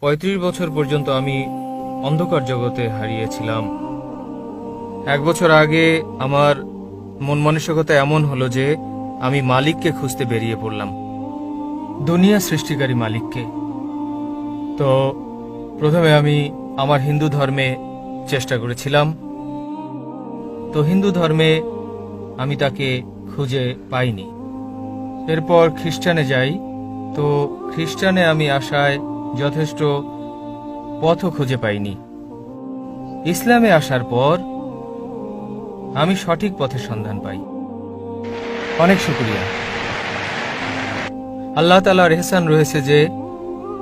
পঁয়ত্রিশ বছর পর্যন্ত আমি অন্ধকার জগতে হারিয়েছিলাম। এক বছর আগে আমার মন মানসিকতা এমন হলো যে আমি মালিককে খুঁজতে বেরিয়ে পড়লাম। দুনিয়া সৃষ্টিকারী মালিককে। তো প্রথমে আমি আমার হিন্দু ধর্মে চেষ্টা করেছিলাম। তো হিন্দু ধর্মে আমি তাকে খুঁজে পাইনি। এরপর খ্রিস্টানে যাই। তো খ্রিস্টানে আমি আসায় যথেষ্ট পথও খুঁজে পাইনি। ইসলামে আসার পর আমি সঠিক পথের সন্ধান পাই। অনেক শুক্রিয়া। আল্লাহ তালার এহসান রয়েছে যে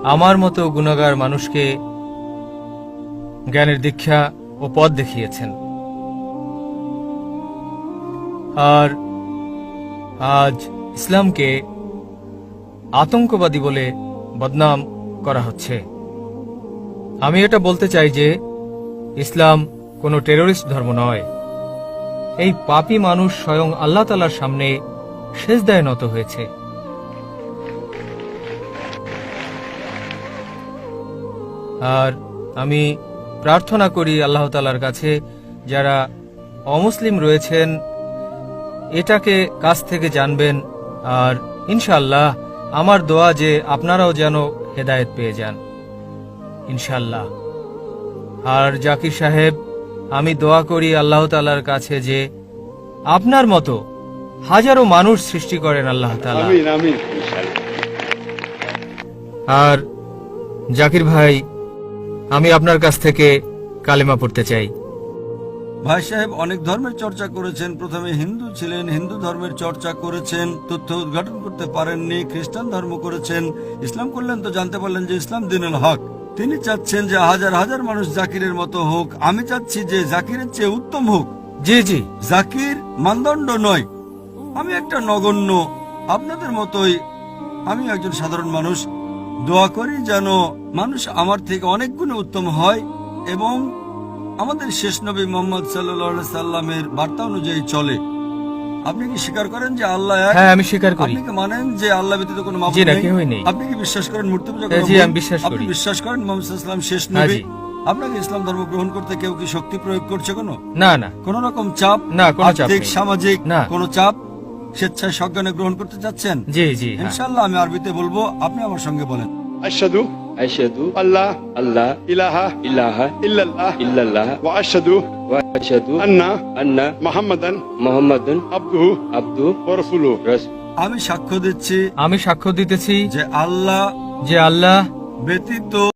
আমার মতো গুণাগার মানুষকে জ্ঞানের দীক্ষা ও পথ দেখিয়েছেন। আর আজ ইসলামকে আতঙ্কবাদী বলে বদনাম করা হচ্ছে। আমি এটা বলতে চাই যে, ইসলাম কোনো টেরোরিস্ট ধর্ম নয়। এই পাপী মানুষ স্বয়ং আল্লাহ তালার সামনে সেজদায় নত হয়েছে। আর আমি প্রার্থনা করি আল্লাহ তালার কাছে, যারা অমুসলিম রয়েছেন, এটাকে কাছ থেকে জানবেন। আর ইনশাল্লাহ আমার দোয়া যে আপনারাও যেন হেদায়েত পেয়ে যান। ইনশাল্লাহ আর জাকির সাহেব আমি দোয়া করি আল্লাহ তালার কাছে যে আপনার মতো হাজারো মানুষ সৃষ্টি করেন আল্লাহ তালা আর জাকির ভাই আমি আপনার কাছ থেকে কালেমা পড়তে চাই। ভাই সাহেব অনেক ধর্মের চর্চা করেছেন। প্রথমে হিন্দু ছিলেন হিন্দু ধর্মের চর্চা করেছেন তথ্য উদ্ঘাটন করতে পারেননি খ্রিস্টান ধর্ম করেছেন। ইসলাম করলেন তো জানতে পারলেন যে ইসলাম দিনুল হক। তিনি চাচ্ছেন যে হাজার হাজার মানুষ জাকিরের মতো হোক। আমি চাচ্ছি যে জাকিরের চেয়ে উত্তম হোক। জি জি। জাকির মানদণ্ড নয়। আমি একটা নগণ্য। আপনাদের মতোই আমি একজন সাধারণ মানুষ। দোয়া করি যেন মানুষ আমার থেকে অনেক গুণে উত্তম হয় এবং আমাদের শেষ নবী মোহাম্মদ সাল্লাহ সাল্লামের বার্তা অনুযায়ী চলে। আপনি কি স্বীকার করেন যে আল্লাহ হ্যাঁ আমি স্বীকার করি। আপনি কি মানেন যে আল্লাহ ব্যতীত কোনো মাবুদ নেই? আপনি কি বিশ্বাস করেন মূর্তি পূজা জি, আমি বিশ্বাস আপনি বিশ্বাস করেন মোহাম্মদ সাল্লাম শেষ হ্যাঁ, নবী? আপনাকে ইসলাম ধর্ম গ্রহণ করতে কেউ কি শক্তি প্রয়োগ করছে কোনো? না না। কোন রকম চাপ? না, কোনো চাপ আর্থিক সামাজিক না। কোন চাপ? স্বেচ্ছায় সজ্ঞানে গ্রহণ করতে চাচ্ছেন? জি জি হ্যাঁ। ইনশাল্লাহ আমি আরবিতে বলব আপনি আমার সঙ্গে বলেন। আশহাদু আশহাদু আল্লাহ আল্লাহ ইলাহা ইলাহা ইল্লাল্লাহ ইল্লাল্লাহ ওয়া আশহাদু ওয়া আশহাদু আন্না আন্না মুহাম্মাদান মুহাম্মাদান আবদুহু আবদুহু ওয়া রাসূলুহু আমি সাক্ষ্য দিচ্ছি আমি সাক্ষ্য দিতেছি যে আল্লাহ যে আল্লাহ ব্যতীত